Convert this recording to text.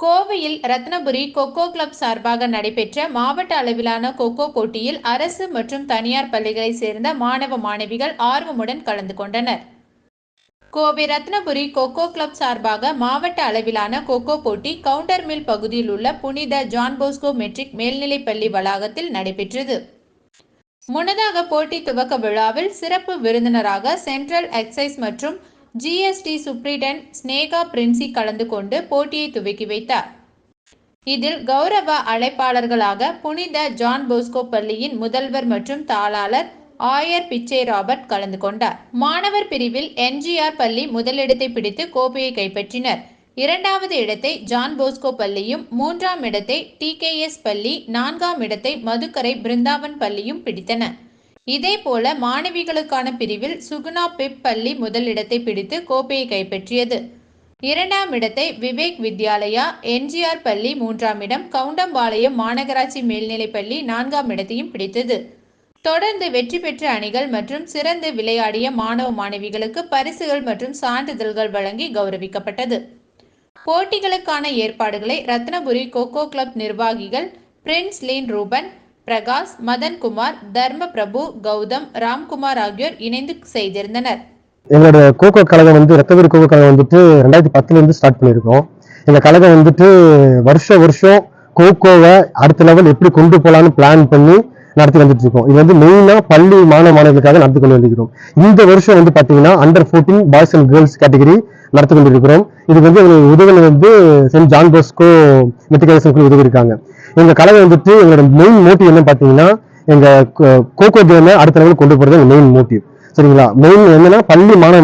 கோவையில் ரத்னபுரி கொக்கோ கிளப் சார்பாக நடைபெற்ற மாவட்ட அளவிலான கொக்கோ போட்டியில் அரசு மற்றும் தனியார் பள்ளிகளைச் சேர்ந்த மாணவ மாணவிகள் ஆர்வமுடன் கலந்து கொண்டனர். கோவை ரத்னபுரி கொக்கோ கிளப் சார்பாக மாவட்ட அளவிலான கொக்கோ போட்டி கவுண்டர் மில் பகுதியில் உள்ள புனித ஜான் போஸ்கோ மெட்ரிக் மேல்நிலைப் பள்ளி வளாகத்தில் நடைபெற்றது. முன்னதாக போட்டி துவக்க விழாவில் சிறப்பு விருந்தினராக சென்ட்ரல் எக்ஸைஸ் மற்றும் ஜிஎஸ்டி சுப்ரிடன் ஸ்னேகா பிரின்சி கலந்து கொண்டு போட்டியை துவக்கி வைத்தார். இதில் கௌரவ அழைப்பாளர்களாக புனித ஜான் போஸ்கோ பள்ளியின் முதல்வர் மற்றும் தாளாளர் ஆயர் பிச்சை ராபர்ட் கலந்து கொண்டார். மாணவர் பிரிவில் என்ஜிஆர் பள்ளி முதலிடத்தை பிடித்து கோப்பையை கைப்பற்றினர். இரண்டாவது இடத்தை ஜான் போஸ்கோ பள்ளியும் மூன்றாம் இடத்தை டிகேஎஸ் பள்ளி நான்காம் இடத்தை மதுக்கரை பிருந்தாவன் பள்ளியும் பிடித்தன. இதேபோல மாணவிகளுக்கான பிரிவில் சுகுணா பிப் பள்ளி முதலிடத்தை பிடித்து கோப்பையை கைப்பற்றியது. இரண்டாம் இடத்தை விவேக் வித்யாலயா என்ஜிஆர் பள்ளி மூன்றாம் இடம் கவுண்டம்பாளையம் மாநகராட்சி மேல்நிலைப் பள்ளி நான்காம் இடத்தையும் பிடித்தது. தொடர்ந்து வெற்றி பெற்ற அணிகள் மற்றும் சிறந்து விளையாடிய மாணவ மாணவிகளுக்கு பரிசுகள் மற்றும் சான்றிதழ்கள் வழங்கி கௌரவிக்கப்பட்டது. போட்டிகளுக்கான ஏற்பாடுகளை ரத்னபுரி கோகோ கிளப் நிர்வாகிகள் பிரின்ஸ் லீன் ரூபன் பிரகாஷ் மதன்குமார் தர்ம பிரபு கௌதம் ராம்குமார் ஆகியோர் இணைந்து செய்திருந்தனர். எங்களோட கோகோ கழகம் வந்து ரத்தவீர் கோகோ கழகம் வந்துட்டு ரெண்டாயிரத்தி பத்துல இருந்து ஸ்டார்ட் பண்ணியிருக்கோம். இந்த கழகம் வந்துட்டு வருஷம் வருஷம் கோகோவை அடுத்த லெவல் எப்படி கொண்டு போகலான்னு பிளான் பண்ணி நடத்தி வந்துட்டு இருக்கோம் இது வந்து மெயினா பள்ளி மாணவ மாணவர்களுக்காக நடத்தி கொண்டு வந்திருக்கிறோம். இந்த வருஷம் வந்து பாத்தீங்கன்னா under 14 boys and girls category நடத்தி கொண்டிருக்கிறோம் இது வந்து எங்களுக்கு உதவியில் வந்து சென்ட் ஜான் போஸ்கோ மெட்ரிகுலேஷனுக்கு உதவி இருக்காங்க. எங்கள் கலை வந்துட்டு எங்களோட மெயின் மோட்டிவ் என்ன பாத்தீங்கன்னா எங்கள் கோகோ கேமை அடுத்த லெவலுக்கு கொண்டு போகிறது எங்கள் மெயின் மோட்டிவ் சரிங்களா? மெயின் என்னன்னா பள்ளி மாணவ